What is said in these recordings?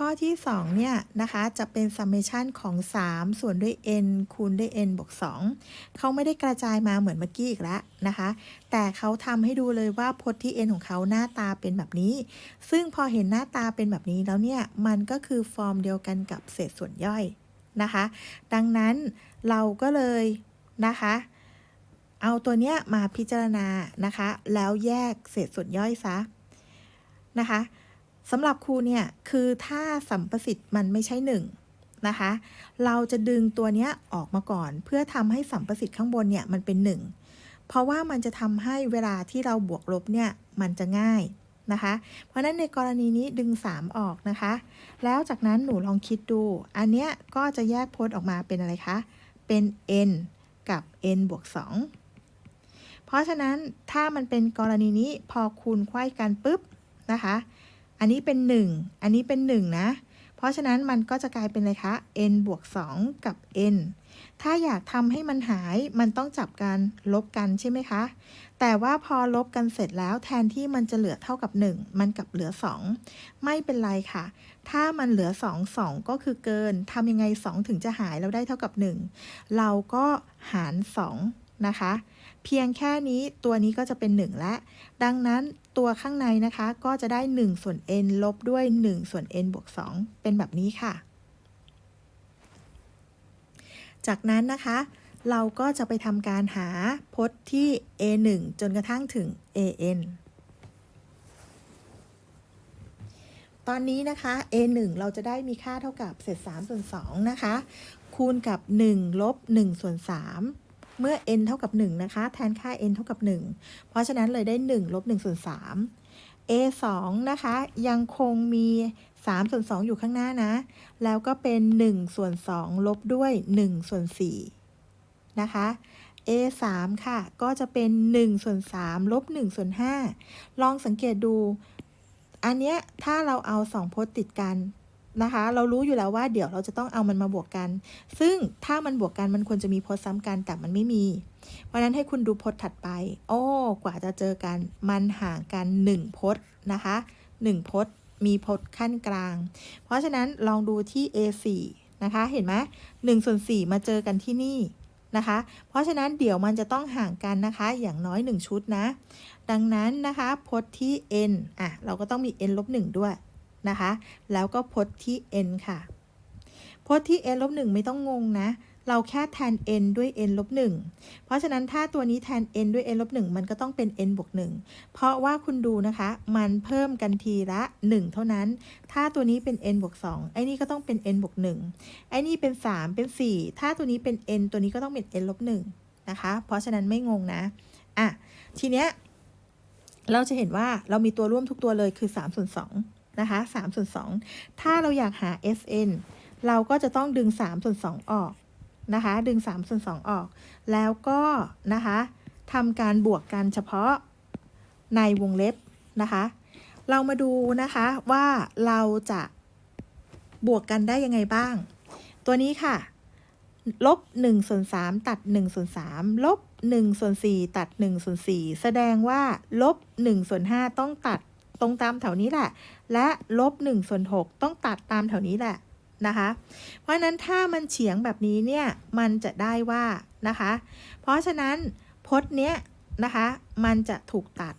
ข้อที่2เนี่ยนะคะจะเป็น summation ของ 3 ส่วนด้วย n คูณด้วย n บวก2เขาไม่ได้กระจายมาเหมือนเมื่อกี้อีกแล้วนะคะ แต่เขาทำให้ดูเลยว่าพจน์ที่ n ของเขาหน้าตาเป็นแบบนี้ ซึ่งพอเห็นหน้าตาเป็นแบบนี้แล้วเนี่ย มันก็คือฟอร์มเดียวกันกับเศษส่วนย่อยนะคะ ดังนั้นเราก็เลยนะคะ เอาตัวเนี้ยมาพิจารณานะคะ แล้วแยกเศษส่วนย่อยซะนะคะ สำหรับครูเนี่ยคือถ้าสัมประสิทธิ์มันไม่ใช่หนึ่งนะคะ เราจะดึงตัวเนี้ยออกมาก่อน เพื่อทำให้สัมประสิทธิ์ข้างบนเนี่ยมันเป็นหนึ่งเพราะว่ามันจะทำให้เวลาที่เราบวกลบเนี่ยมันจะง่ายนะคะ เพราะนั้นในกรณีนี้ดึง 3 ออกนะคะ แล้วจากนั้นหนูลองคิดดู อันเนี้ยก็จะแยกพจน์ออกมาเป็นอะไรคะ เป็น n กับ n บวก 2 เพราะฉะนั้นถ้ามันเป็นกรณีนี้พอคูณไขว้กันปุ๊บนะคะ อันนี้เป็น 1 อันนี้เป็น 1 นะ เพราะฉะนั้นมันก็จะกลายเป็นอะไรคะ n บวก 2 กับ n ถ้าอยากทำให้มันหายมันต้องจับกันลบกันใช่ไหมคะ แต่ว่าพอลบกันเสร็จแล้วแทนที่มันจะเหลือเท่ากับ 1 มันกลับเหลือ 2 ไม่เป็นไรค่ะ ถ้ามันเหลือ 2 2 ก็คือเกินทำยังไง 2 ถึงจะหายแล้วได้เท่ากับ 1 เราก็หาร 2 นะคะ เพียงแค่นี้ตัวนี้ก็จะเป็น 1 แล้วดังนั้น ตัวข้างในนะคะ ก็จะได้ 1 ส่วน n ลบด้วย 1 ส่วน n บวก 2 เป็นแบบนี้ค่ะ จากนั้นนะคะ เราก็จะไปทำการหาพจน์ที่ a 1จนกระทั่งถึง a n ตอนนี้นะคะ a 1เราจะได้มีค่าเท่ากับเศษ3ส่วน2นะคะ คูณกับ 1 ลบ 1 ส่วน 3 เมื่อ n เท่ากับ 1 นะคะ แทนค่า n เท่ากับ 1 เพราะฉะนั้นเลยได้ 1 ลบ1ส่วน3 a 2นะคะ ยังคงมี3ส่วน2อยู่ข้างหน้านะ แล้วก็เป็น 1 ส่วน 2 ลบด้วย 1 ส่วน 4 นะคะ a 3ค่ะ ก็จะเป็น 1 ส่วน 3 ลบ 1 ส่วน 5 ลองสังเกตดู อันเนี้ยถ้าเราเอา 2 พจน์ติดกัน นะคะ เรารู้อยู่แล้วว่าเดี๋ยวเราจะต้องเอามันมาบวกกัน ซึ่งถ้ามันบวกกันมันควรจะมีพจน์ซ้ำกันแต่มันไม่มี เพราะนั้นให้คุณดูพจน์ถัดไป โอ้กว่าจะเจอกันมันห่างกัน1พจน์นะคะ1พจน์มีพจน์ขั้นกลาง เพราะฉะนั้นลองดูที่ A4 นะคะ เห็นไหม1ส่วน4มาเจอกันที่นี่นะคะ เพราะฉะนั้นเดี๋ยวมันจะต้องห่างกันนะคะ อย่างน้อย 1 ชุดนะ ดังนั้นนะคะพจน์ที่ n อะเราก็ต้องมี n ลบ1ด้วย นะคะ แล้วก็พจน์ที่ n ค่ะ พจน์ที่ n ลบ1ไม่ต้องงงนะ เราแค่แทน n ด้วย n ลบ1เพราะฉะนั้นถ้าตัวนี้แทน n ด้วย n ลบ1มันก็ต้องเป็น n บวก1เพราะว่าคุณดูนะคะ มันเพิ่มกันทีละ 1 เท่านั้น ถ้าตัวนี้เป็น n บวก2ไอ้นี่ก็ต้องเป็น n บวก1ไอ้นี่เป็น 3 เป็น 4 ถ้าตัวนี้เป็น n ตัวนี้ก็ต้องเป็น n ลบ1นะคะ เพราะฉะนั้นไม่งงนะ อะ ทีเนี้ยเราจะเห็นว่าเรามีตัวร่วมทุกตัวเลยคือ3ส่วน2 นะคะ3ส่วน2ถ้าเราอยากหา SN เราก็จะต้องดึง3ส่วน2ออกนะคะ ดึง3ส่วน2ออก แล้วก็นะคะทำการบวกกันเฉพาะในวงเล็บนะคะ เรามาดูนะคะว่าเราจะบวกกันได้ยังไงบ้าง ตัวนี้ค่ะลบ1ส่วน3ตัด1ส่วน3ลบ1ส่วน4ตัด1ส่วน4แสดงว่าลบ1ส่วน5ต้องตัด ตรงตามแถวนี้แหละ และลบ1ส่วน6ต้องตัดตามแถวนี้แหละนะคะ เพราะนั้นถ้ามันเฉียงแบบนี้เนี่ยมันจะได้ว่านะคะ เพราะฉะนั้นพจน์เนี้ยนะคะมันจะถูกตัด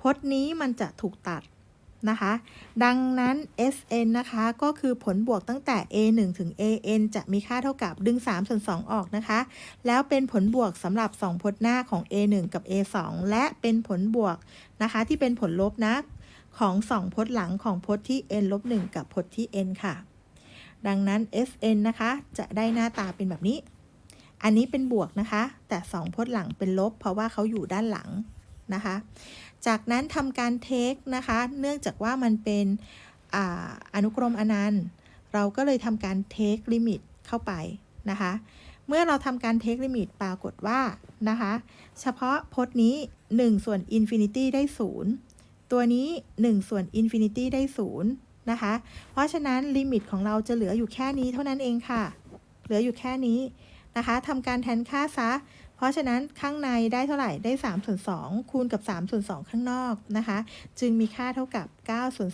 พจน์นี้มันจะถูกตัด นะคะ ดังนั้น SN นะคะก็คือผลบวกตั้งแต่ A1 ถึง AN จะมีค่าเท่ากับดึง3ส่วน2ออกนะคะ แล้วเป็นผลบวกสำหรับ 2พจน์หน้าของ A1 กับ A2 และเป็นผลบวกนะคะ ที่เป็นผลลบนะของ 2พจน์หลังของพจน์ที่ n ลบ1กับพจน์ที่ n ค่ะ ดังนั้น Sn นะคะจะได้หน้าตาเป็นแบบนี้ อันนี้เป็นบวกนะคะ แต่ 2พจน์หลังเป็นลบ เพราะว่าเขาอยู่ด้านหลัง นะคะ จากนั้นทำการเทคนะคะ เนื่องจากว่ามันเป็นออนุกรมอนันต์ เราก็เลยทำการเทคลิมิตเข้าไปนะคะ เมื่อเราทำการเทคลิมิตปรากฏว่านะคะ เฉพาะพจน์นี้ 1 ส่วนอินฟินิตี้ได้ 0 ตัวนี้ 1 ส่วนอินฟินิตี้ได้ 0 นะคะ เพราะฉะนั้นลิมิตของเราจะเหลืออยู่แค่นี้เท่านั้นเองค่ะ เหลืออยู่แค่นี้นะคะทำการแทนค่าซะ เพราะฉะนั้นข้างในได้เท่าไหร่ได้3ส่วน2คูณกับ3ส่วน2ข้างนอกนะคะ จึงมีค่าเท่ากับ9ส่วน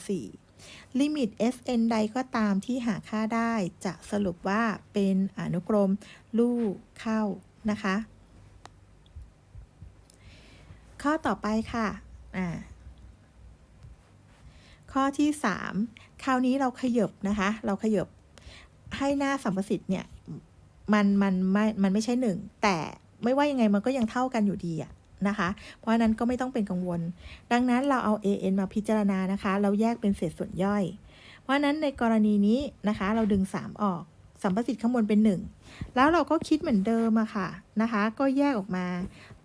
4ลิมิต Sn ใดก็ตามที่หาค่าได้ จะสรุปว่าเป็นอนุกรมลู่เข้านะคะ ข้อต่อไปค่ะอ่าข้อที่ 3 คราวนี้เราขยบนะคะ เราขยบให้หน้าสัมประสิทธิ์เนี่ย มัน มันไม่ มันไม่ใช่หนึ่งแต่ ไม่ว่ายังไงมันก็ยังเท่ากันอยู่ดีอะนะคะ เพราะนั้นก็ไม่ต้องเป็นกังวล ดังนั้นเราเอา an มาพิจารณานะคะ เราแยกเป็นเศษส่วนย่อย เพราะนั้นในกรณีนี้นะคะ เราดึง 3 ออกสัมประสิทธิ์ข้างบนเป็น 1 แล้วเราก็คิดเหมือนเดิมอะค่ะนะคะ ก็แยกออกมา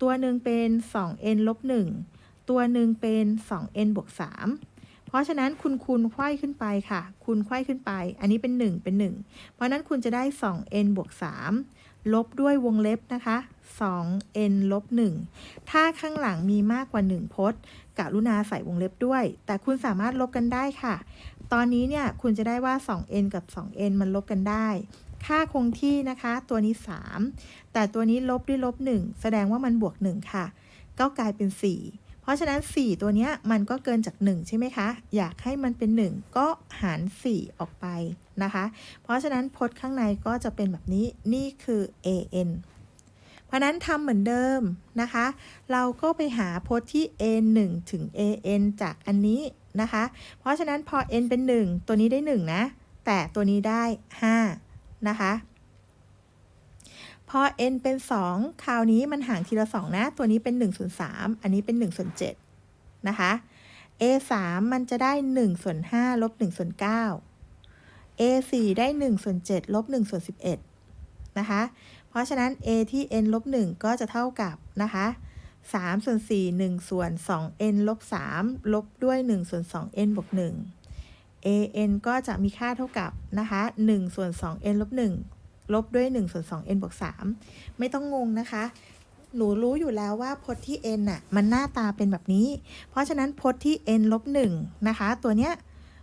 ตัวหนึ่งเป็น 2n ลบ1ตัวหนึ่งเป็น 2n บวก3เพราะฉะนั้นคุณคูณไขว้ขึ้นไปค่ะ คูณไขว้ขึ้นไป อันนี้เป็น 1 เป็น 1 เพราะฉะนั้นคุณจะได้ 2n บวก3 ลบด้วยวงเล็บนะคะ 2n ลบ 1 ถ้าข้างหลังมีมากกว่า 1 พจน์กรุณาใส่วงเล็บด้วย แต่คุณสามารถลบกันได้ค่ะ ตอนนี้เนี่ยคุณจะได้ว่า 2n กับ 2n มันลบกันได้ ค่าคงที่นะคะตัวนี้ 3 แต่ตัวนี้ลบด้วยลบ 1 แสดงว่ามันบวก 1 ค่ะ ก็กลายเป็น 4 ราะฉะนั้น 4 ตัวเนี้ยมันก็เกินจาก 1 ใช่ไหมคะ อยากให้มันเป็น 1 ก็หาร 4 ออกไปนะคะ เพราะฉะนั้นพจน์ข้างในก็จะเป็นแบบนี้นี่คือ an เพราะนั้นทำเหมือนเดิมนะคะ เราก็ไปหาพจน์ที่ a 1ถึง an จากอันนี้นะคะ เพราะฉะนั้นพอ n เป็น 1 ตัวนี้ได้ 1 นะ แต่ตัวนี้ได้ 5 นะคะ พอ n เป็น 2 คราวนี้มันห่างทีละ 2 นะ ตัวนี้เป็น1ส่วน3อันนี้เป็น1ส่วน7นะคะ a 3มันจะได้1ส่วน5ลบ1ส่วน9 a 4ได้1ส่วน7ลบ1ส่วน11นะคะ เพราะฉะนั้น a ที่ n ลบ1ก็จะเท่ากับนะคะ3ส่วน4 1ส่วน 2n ลบ3ลบด้วย1ส่วน 2n บวก1 an ก็จะมีค่าเท่ากับนะคะ1ส่วน 2n ลบ1 ลบด้วย1ส่วน 2n บวก3ไม่ต้องงงนะคะ หนูรู้อยู่แล้วว่าพจน์ที่ n น่ะมันหน้าตาเป็นแบบนี้ เพราะฉะนั้นพจน์ที่ n ลบ1นะคะ ตัวเนี้ย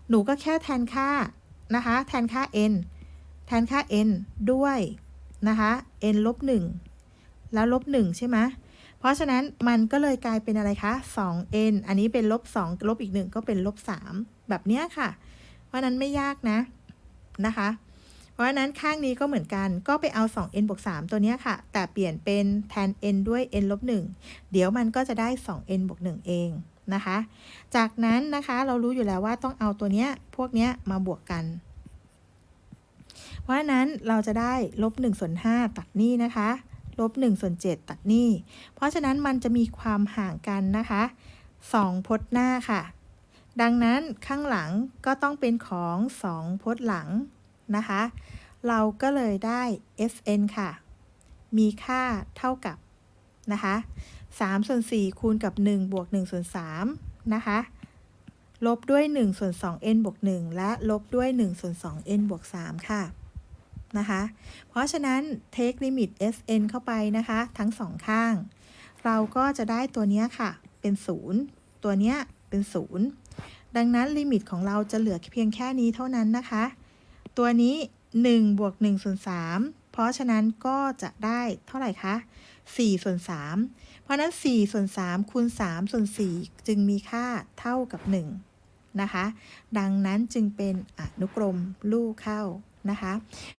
หนูก็แค่แทนค่านะคะ แทนค่า n แทนค่า n ด้วยนะคะ n ลบ1แล้วลบ1ใช่ไหมเพราะฉะนั้นมันก็เลยกลายเป็นอะไรคะ 2n อันนี้เป็นลบ2ลบอีก 1 ก็เป็นลบ3แบบเนี้ยค่ะ เพราะนั้นไม่ยากนะนะคะ เพราะฉะนั้นข้างนี้ก็เหมือนกันก็ไปเอา 2n บวก3ตัวนี้ค่ะ แต่เปลี่ยนเป็นแทน n ด้วย n ลบ1เดี๋ยวมันก็จะได้ 2n บวก1เองนะคะ จากนั้นนะคะเรารู้อยู่แล้วว่าต้องเอาตัวเนี้ยพวกเนี้ยมาบวกกัน เพราะฉะนั้นเราจะได้ลบ1ส่วน5ตัดนี่นะคะลบ1ส่วน7ตัดนี่ เพราะฉะนั้นมันจะมีความห่างกันนะคะ 2 พจน์หน้าค่ะ ดังนั้นข้างหลังก็ต้องเป็นของ 2 พจน์หลัง นะคะ เราก็เลยได้ Sn ค่ะ มีค่าเท่ากับนะคะ3ส่วน4คูณกับ 1 บวก1ส่วน3นะคะ ลบด้วย1ส่วน 2n บวก1และลบด้วย1ส่วน 2n บวก3ค่ะนะคะ เพราะฉะนั้น take limit sn เข้าไปนะคะ ทั้งสองข้าง เราก็จะได้ตัวนี้ค่ะ เป็น 0 ตัวเนี้ยเป็น 0 ดังนั้นลิมิตของเราจะเหลือเพียงแค่นี้เท่านั้นนะคะ ตัวนี้1บวก1ส่วน3เพราะฉะนั้นก็จะได้เท่าไหร่คะ4ส่วน3เพราะนั้น4ส่วน3คูณ3ส่วน4จึงมีค่าเท่ากับ 1 นะคะ ดังนั้นจึงเป็นอนุกรมลู่เข้านะคะ